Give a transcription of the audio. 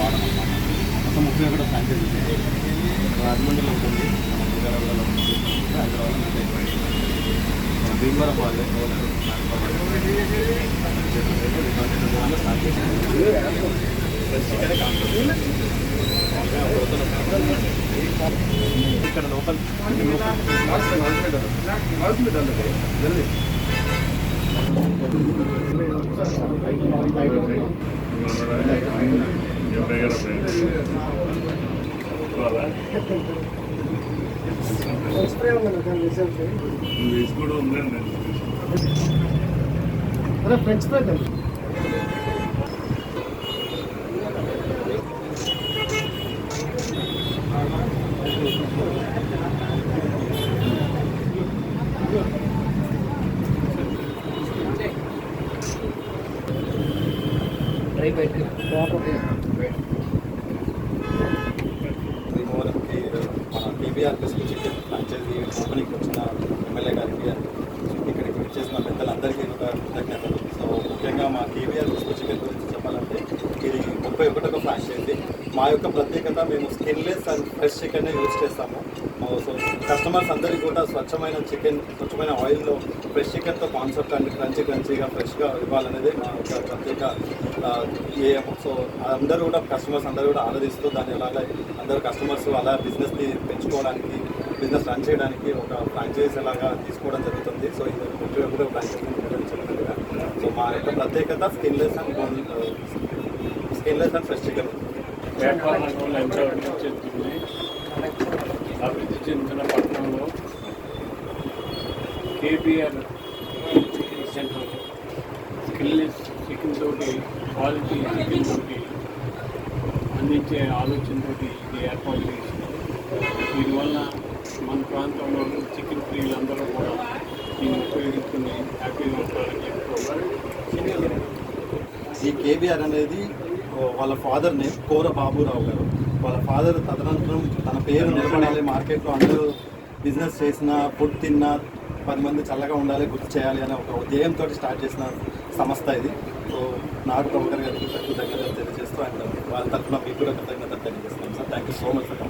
వాడడం అన్నమాట మొత్తం ముప్పై ఒకటి ఫ్రాంచైజీ రాజమండ్రిలో ఉంటుంది మన విజయవాడలో ఉంటుంది హైదరాబాద్లో ఉంటుంది మన భీమవరం వాళ్ళే స్టార్ట్ ఇక్కడ లోకల్ స్ప్రే ఉందండి దాని రిజల్ట్ కూడా ఉందండి అదే ఫ్రెంచ్ ఫ్రై భీమవరంకి మన టీబీఆర్ బిస్కెట్ చికెన్ ఫ్రాంచైజీ ఓపెనింగ్కి వచ్చిన ఎమ్మెల్యే గారికి ఇక్కడికి వచ్చేసిన పెద్దలందరికీ ఒక కృతజ్ఞతలు సో ముఖ్యంగా మా టీబీఆర్ బిస్కెట్ చికెన్ గురించి చెప్పాలంటే ఇది ముప్పై ఒకటొక ఫ్రాంచైజీ మా యొక్క ప్రత్యేకత మేము skinless and fresh chicken use చేస్తాము. సో కస్టమర్స్ అందరికీ కూడా స్వచ్ఛమైన చికెన్ స్వచ్ఛమైన ఆయిల్లో ఫ్రెష్ చికెన్తో కాన్సెప్ట్ అండ్ క్రంచి క్రంచిగా ఫ్రెష్గా ఇవ్వాలనేది మా యొక్క ప్రత్యేక ఏఎం సో అందరూ కూడా కస్టమర్స్ అందరూ కూడా ఆరాధిస్తూ దాన్ని అలాగే అందరూ కస్టమర్స్ అలా బిజినెస్ని పెంచుకోవడానికి బిజినెస్ రన్ చేయడానికి ఒక ఫ్రాంచైజ్ ఎలాగా తీసుకోవడం జరుగుతుంది. సో ఇది కూడా ఫ్రాంచైజ్ సో మా యొక్క ప్రత్యేకత skinless and bone skinless and fresh chicken. వ్యాపారంలో ఎంత అభివృద్ధి చెందుతుంది అభివృద్ధి చెందిన పట్టణంలో కేబిఆర్ సెంటర్ స్కిల్లెస్ చికెన్ తోటి క్వాలిటీ చికెన్ తోటి అందించే ఆలోచనతోటి ఇది ఏర్పాటు చేసింది. దీనివల్ల మన ప్రాంతంలో చికెన్ ప్రియులందరూ కూడా దీన్ని ఉపయోగించుకుని హ్యాపీగా ఉంటారని చెప్పుకోవాలి. ఈ కేబీఆర్ అనేది వాళ్ళ ఫాదర్ నేమ్ కోర బాబురావు గారు. వాళ్ళ ఫాదర్ తదనంతరం తన పేరు నిలబడాలి మార్కెట్లో అందరూ బిజినెస్ చేసిన ఫుడ్ తిన్నా పది మంది చల్లగా ఉండాలి గుర్తు చేయాలి అనే ఒక ఉదయంతో స్టార్ట్ చేసిన సంస్థ ఇది. సో నాకు ప్రభాకర్ గారికి కృతజ్ఞతలు తెలియజేస్తూ అండ్ వాళ్ళ తరఫున మీకు కూడా కృతజ్ఞతలు తెలియజేస్తున్నాం sir. Thank you so much sir